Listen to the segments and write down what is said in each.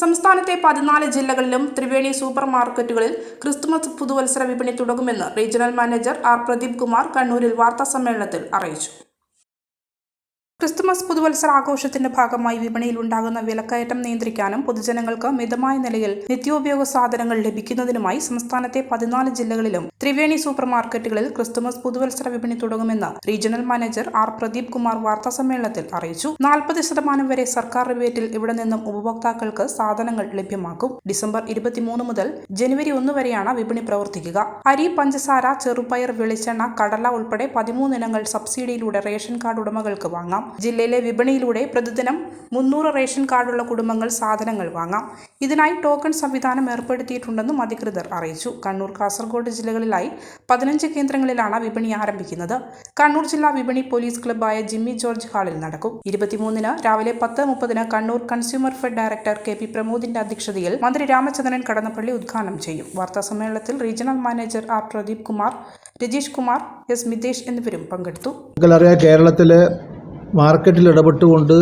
സംസ്ഥാനത്തെ പതിനാല് ജില്ലകളിലും ത്രിവേണി സൂപ്പർ മാർക്കറ്റുകളിൽ ക്രിസ്തുമസ് പുതുവത്സര വിപണി തുടങ്ങുമെന്ന് regional manager R Pradeep Kumar കണ്ണൂരിൽ വാർത്താസമ്മേളനത്തിൽ അറിയിച്ചു. ക്രിസ്തുമസ് പുതുവത്സര ആഘോഷത്തിന്റെ ഭാഗമായി വിപണിയിൽ ഉണ്ടാകുന്ന വിലക്കയറ്റം നിയന്ത്രിക്കാനും പൊതുജനങ്ങൾക്ക് മിതമായ നിലയിൽ നിത്യോപയോഗ സാധനങ്ങൾ ലഭിക്കുന്നതിനുമായി സംസ്ഥാനത്തെ പതിനാല് ജില്ലകളിലും ത്രിവേണി സൂപ്പർ മാർക്കറ്റുകളിൽ ക്രിസ്തുമസ് പുതുവത്സര വിപണി തുടങ്ങുമെന്ന് regional manager R Pradeep Kumar വാർത്താസമ്മേളനത്തിൽ അറിയിച്ചു. നാൽപ്പത് ശതമാനം വരെ സർക്കാർ റിബേറ്റിൽ ഇവിടെ നിന്നും ഉപഭോക്താക്കൾക്ക് സാധനങ്ങൾ ലഭ്യമാക്കും. ഡിസംബർ ഇരുപത്തിമൂന്ന് മുതൽ ജനുവരി ഒന്ന് വരെയാണ് വിപണി പ്രവർത്തിക്കുക. അരി പഞ്ചസാര ചെറുപയർ വെളിച്ചെണ്ണ കടല ഉൾപ്പെടെ പതിമൂന്ന് ഇനങ്ങൾ സബ്സിഡിയിലൂടെ റേഷൻ കാർഡ് ഉടമകൾക്ക് വാങ്ങാം. ജില്ലയിലെ വിപണിയിലൂടെ പ്രതിദിനം മുന്നൂറ് റേഷൻ കാർഡുള്ള കുടുംബങ്ങൾ സാധനങ്ങൾ വാങ്ങാം. ഇതിനായി ടോക്കൺ സംവിധാനം ഏർപ്പെടുത്തിയിട്ടുണ്ടെന്നും അധികൃതർ അറിയിച്ചു. കണ്ണൂർ കാസർഗോഡ് ജില്ലകളിലായി പതിനഞ്ച് കേന്ദ്രങ്ങളിലാണ് വിപണി ആരംഭിക്കുന്നത്. കണ്ണൂർ ജില്ലാ വിപണി പോലീസ് ക്ലബ്ബായ ജിമ്മി ജോർജ് ഹാളിൽ നടക്കും. ഇരുപത്തിമൂന്നിന് രാവിലെ പത്ത് മുപ്പതിന് Kannur consumer fed director K P പ്രമോദിന്റെ അധ്യക്ഷതയിൽ മന്ത്രി രാമചന്ദ്രൻ കടന്നപ്പള്ളി ഉദ്ഘാടനം ചെയ്യും. വാർത്താ സമ്മേളനത്തിൽ regional manager R Pradeep Kumar Rajeesh Kumar S Mithesh എന്നിവരും പങ്കെടുത്തു. കേരളത്തിലെ മാർക്കറ്റിൽ ഇടപെട്ടുകൊണ്ട്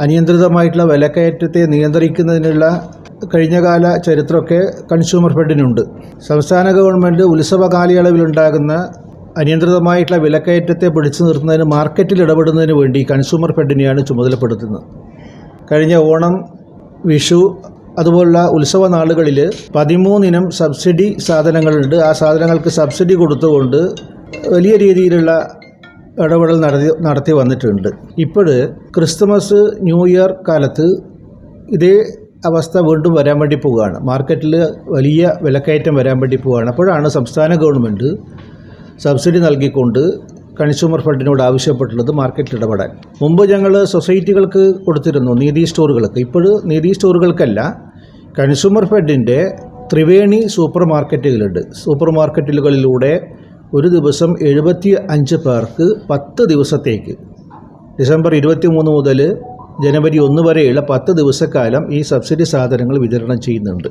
അനിയന്ത്രിതമായിട്ടുള്ള വിലക്കയറ്റത്തെ നിയന്ത്രിക്കുന്നതിനുള്ള കഴിഞ്ഞകാല ചരിത്രമൊക്കെ കൺസ്യൂമർ ഫെഡിനുണ്ട് സംസ്ഥാന ഗവൺമെന്റ് ഉത്സവ കാലയളവിലുണ്ടാകുന്ന അനിയന്ത്രിതമായിട്ടുള്ള വിലക്കയറ്റത്തെ പിടിച്ചു നിർത്തുന്നതിന് മാർക്കറ്റിൽ ഇടപെടുന്നതിന് വേണ്ടി കൺസ്യൂമർ ഫെഡിനെയാണ് ചുമതലപ്പെടുത്തുന്നത്. കഴിഞ്ഞ ഓണം വിഷു അതുപോലുള്ള ഉത്സവ നാളുകളിൽ പതിമൂന്നിനം സബ്സിഡി സാധനങ്ങളുണ്ട്. ആ സാധനങ്ങൾക്ക് സബ്സിഡി കൊടുത്തുകൊണ്ട് വലിയ രീതിയിലുള്ള ഇടപെടൽ നടത്തി നടത്തി വന്നിട്ടുണ്ട്. ഇപ്പോൾ ക്രിസ്തുമസ് ന്യൂ ഇയർ കാലത്ത് ഇതേ അവസ്ഥ വീണ്ടും വരാൻ വേണ്ടി പോവുകയാണ്. മാർക്കറ്റിൽ വലിയ വിലക്കയറ്റം വരാൻ വേണ്ടി പോവുകയാണ്. അപ്പോഴാണ് സംസ്ഥാന ഗവൺമെന്റ് സബ്സിഡി നൽകിക്കൊണ്ട് കൺസ്യൂമർ ഫണ്ടിനോട് ആവശ്യപ്പെട്ടുള്ളത് മാർക്കറ്റിൽ ഇടപെടാൻ. മുമ്പ് ഞങ്ങൾ സൊസൈറ്റികൾക്ക് കൊടുത്തിരുന്നു നീതി സ്റ്റോറുകൾക്ക്. ഇപ്പോൾ നീതി സ്റ്റോറുകൾക്കല്ല കൺസ്യൂമർ ഫെഡിന്റെ ത്രിവേണി സൂപ്പർ മാർക്കറ്റുകളുണ്ട് സൂപ്പർ മാർക്കറ്റുകളിലൂടെ ഒരു ദിവസം എഴുപത്തി അഞ്ച് പേർക്ക് പത്ത് ദിവസത്തേക്ക്. ഡിസംബർ ഇരുപത്തി മൂന്ന് മുതൽ ജനുവരി ഒന്ന് വരെയുള്ള പത്ത് ദിവസക്കാലം ഈ സബ്സിഡി സാധനങ്ങൾ വിതരണം ചെയ്യുന്നുണ്ട്.